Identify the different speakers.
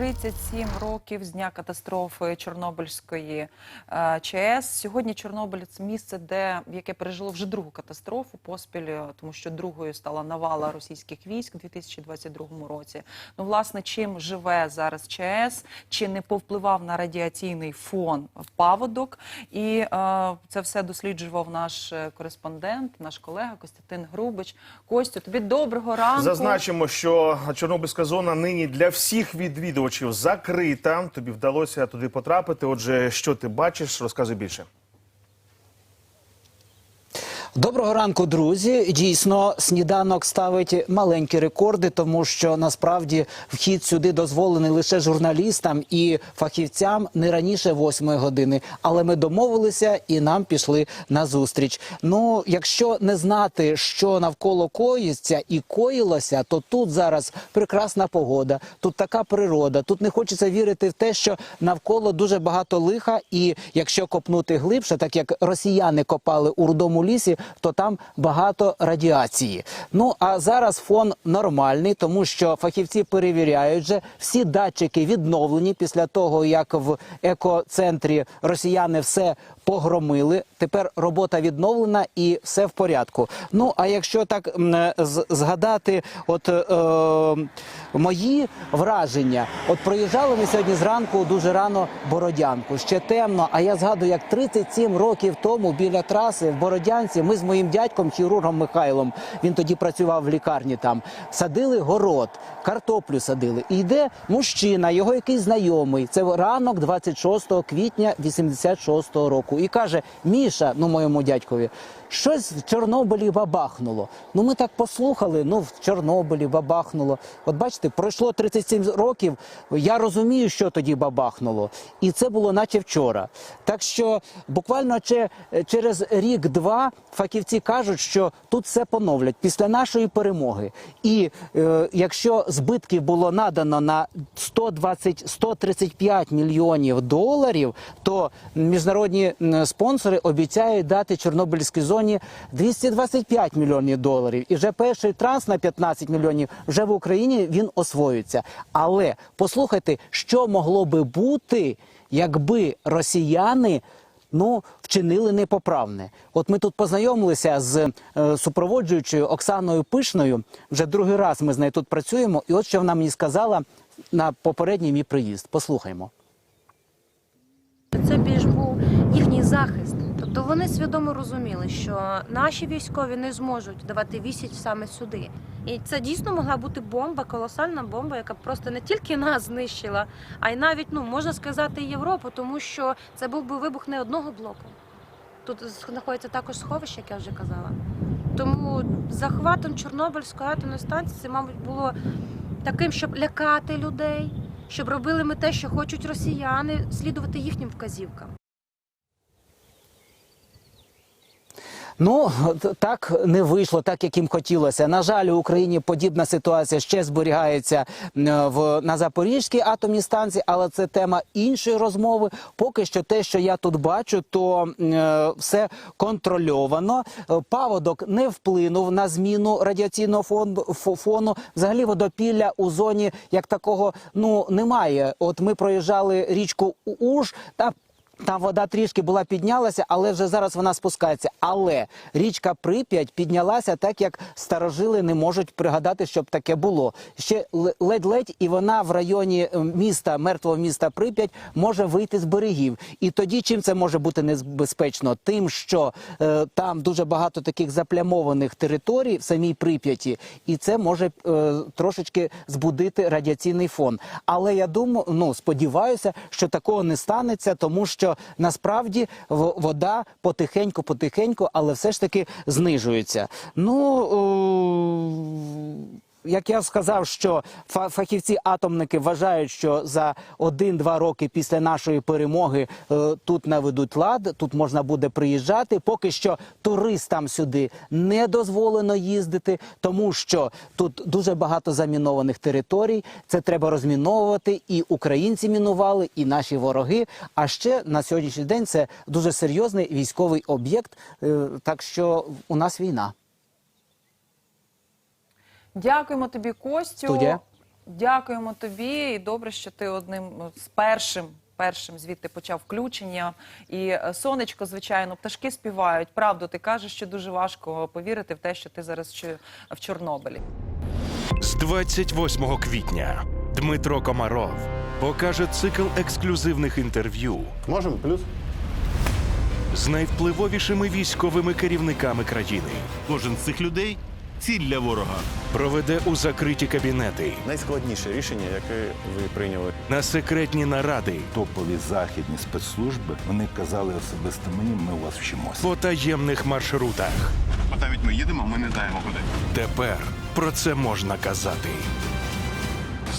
Speaker 1: 37 років з дня катастрофи Чорнобильської е, ЧАЕС. Сьогодні Чорнобиль це місце, де яке пережило вже другу катастрофу поспіль, е, тому що другою стала навала російських військ у 2022 році. Ну, власне, чим живе зараз ЧАЕС, чи не повпливав на радіаційний фон паводок? І е, це все досліджував наш е, кореспондент, наш колега Костянтин Грубич. Костю, тобі доброго ранку.
Speaker 2: Зазначимо, що Чорнобильська зона нині для всіх відвідувачів закрита. Тобі вдалося туди потрапити. Отже, що ти бачиш, розкажи більше.
Speaker 3: Доброго ранку, друзі. Дійсно, сніданок ставить маленькі рекорди, тому що насправді вхід сюди дозволений лише журналістам і фахівцям не раніше восьмої години. Але ми домовилися і нам пішли на зустріч. Ну, якщо не знати, що навколо коїться і коїлося, то тут зараз прекрасна погода, тут така природа. Тут не хочеться вірити в те, що навколо дуже багато лиха, і якщо копнути глибше, так як росіяни копали у рудому лісі, то там багато радіації. Ну а зараз фон нормальний, тому що фахівці перевіряють же всі датчики відновлені після того, як в екоцентрі росіяни все погромили. Тепер робота відновлена і все в порядку. Ну а якщо так згадати, от е, мої враження, от проїжджали ми сьогодні зранку дуже рано Бородянку. Ще темно. А я згадую, як 37 років тому біля траси в Бородянці ми з моїм дядьком, хірургом Михайлом, він тоді працював в лікарні там, садили город, картоплю садили. І йде мужчина, його якийсь знайомий. Це ранок 26 квітня 86-го року. І каже: Міша, ну моєму дядькові, щось в Чорнобилі бабахнуло. Ну ми так послухали. Ну в Чорнобилі бабахнуло. От бачите, пройшло 37 років. Я розумію, що тоді бабахнуло, і це було наче вчора. Так що буквально че- через рік-два фахівці кажуть, що тут все поновлять після нашої перемоги. І е, якщо збитків було надано на 120-135 мільйонів доларів, то міжнародні спонсори обіцяють дати Чорнобильській зоні 225 мільйонів доларів. І вже перший транс на 15 мільйонів вже в Україні він освоюється. Але послухайте, що могло би бути, якби росіяни. Ну, вчинили непоправне. От ми тут познайомилися з е, супроводжуючою Оксаною Пишною. Вже другий раз ми з нею тут працюємо. І от що вона мені сказала на попередній мій приїзд. Послухаймо.
Speaker 4: Це більш був їхній захист. Тобто вони свідомо розуміли, що наші військові не зможуть давати вісіч саме сюди. І це дійсно могла бути бомба, колосальна бомба, яка просто не тільки нас знищила, а й навіть ну можна сказати Європу, тому що це був би вибух не одного блоку. Тут знаходиться також сховище, як я вже казала. Тому захватом Чорнобильської атомної станції це, мабуть, було таким, щоб лякати людей, щоб робили ми те, що хочуть росіяни, слідувати їхнім вказівкам.
Speaker 3: Ну так не вийшло, так як їм хотілося. На жаль, у Україні подібна ситуація ще зберігається в на Запорізькій атомній станції, але це тема іншої розмови. Поки що, те, що я тут бачу, то е, все контрольовано. Е, Паводок не вплинув на зміну радіаційного фонду фо- фону. Взагалі водопілля у зоні як такого ну немає. От ми проїжджали річку Уж та. Там вода трішки була піднялася, але вже зараз вона спускається. Але річка Прип'ять піднялася так, як старожили не можуть пригадати, щоб таке було. Ще ледь-ледь, і вона в районі е, міста, мертвого міста Прип'ять, може вийти з берегів. І тоді чим це може бути небезпечно? Тим, що е, там дуже багато таких заплямованих територій в самій Прип'яті, і це може е, трошечки збудити радіаційний фон. Але я думаю, ну сподіваюся, що такого не станеться, тому що насправді вода потихеньку, потихеньку, але все ж таки знижується. Ну. Як я сказав, що фа- фахівці-атомники вважають, що за один-два роки після нашої перемоги е, тут наведуть лад, тут можна буде приїжджати. Поки що туристам сюди не дозволено їздити, тому що тут дуже багато замінованих територій. Це треба розміновувати. І українці мінували, і наші вороги. А ще на сьогоднішній день це дуже серйозний військовий об'єкт. е, Так що у нас війна.
Speaker 1: Дякуємо тобі, Костю.
Speaker 3: Студія.
Speaker 1: Дякуємо тобі. І добре, що ти одним ну, з першим. Першим звідти почав включення, і е, сонечко, звичайно, пташки співають. Правду, ти кажеш, що дуже важко повірити в те, що ти зараз в Чорнобилі.
Speaker 5: З 28 квітня Дмитро Комаров покаже цикл ексклюзивних інтерв'ю
Speaker 6: Можемо плюс?
Speaker 5: з найвпливовішими військовими керівниками країни.
Speaker 7: Кожен з цих людей ціль для ворога.
Speaker 5: Проведе у закриті кабінети
Speaker 6: Найскладніше рішення, яке ви прийняли.
Speaker 5: на секретні наради
Speaker 8: топові західні спецслужби вони казали особисто мені, ми у вас вчимося.
Speaker 5: по таємних маршрутах.
Speaker 7: Бо навіть ми їдемо, ми не знаємо куди.
Speaker 5: Тепер про це можна казати.